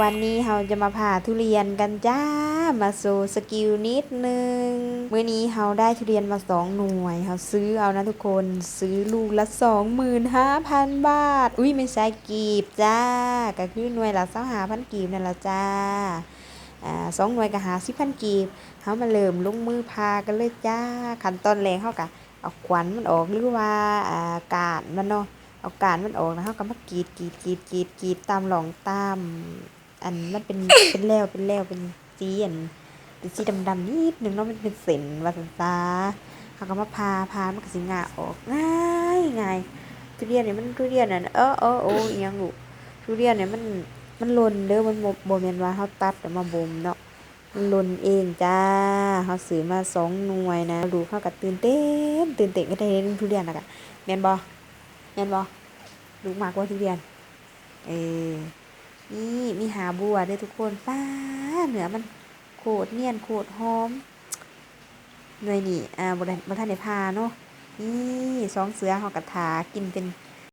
วันนี้เราจะมาผ่าทุเรียนกันจ้า มาโซสกิลนิดนึง มื้อนี้เราได้ทุเรียนมาสองหน่วยเราซื้อเอานะทุกคน ซื้อลูกละสองหมื่นห้าพันบาท อุ้ยไม่ใช่กีบจ้า ก็คือหน่วยละสองหาพันกีบนั่นละจ้า อ่าสองหน่วยก็หาสิบพันกีบเขามาเริ่มลงมือพากันเลยจ้า ขั้นตอนแรกเขากะเอาขวัญมันออกหรือว่าอากาดมันเนาะ เอากาดมันออกแล้วเขาก็มากรีดกรีดกรีดกรีดกรีดตามหลองตาม อันมันเป็นเป็นแล้วเป็นแล้วเป็นสีอันเป็นสีดำๆนิดนึงเนาะมันเป็นเส้นว่าสันตาเขาก็มาพาพามันก็สิงาออกง่ายง่ายทุเรียนเนี่ยมันทุเรียนอะเออเออโอ้อิหยังลูกทุเรียนเนี่ยมันมันหล่นเด้อมันบ่บ่แม่นว่าเขาตัดแล้วมาบ่มเนาะมันหล่นเองจ้าเขาซื้อมาสองหน่วยนะดูเขาก็ตื่นเต้นตื่นเต้นก็ได้เห็นทุเรียนแล้วก็แมนบ่ เห็นบ่ลูกมากว่าทุเรียน เออนี่มีหาบัวด้วยทุกคนป้าเหนือมันโคตรเนียนโคตรหอมหน่วยนี่อ่าบทันบทันในพาเนาะนี่สองเสือหอกกระถากินเป็น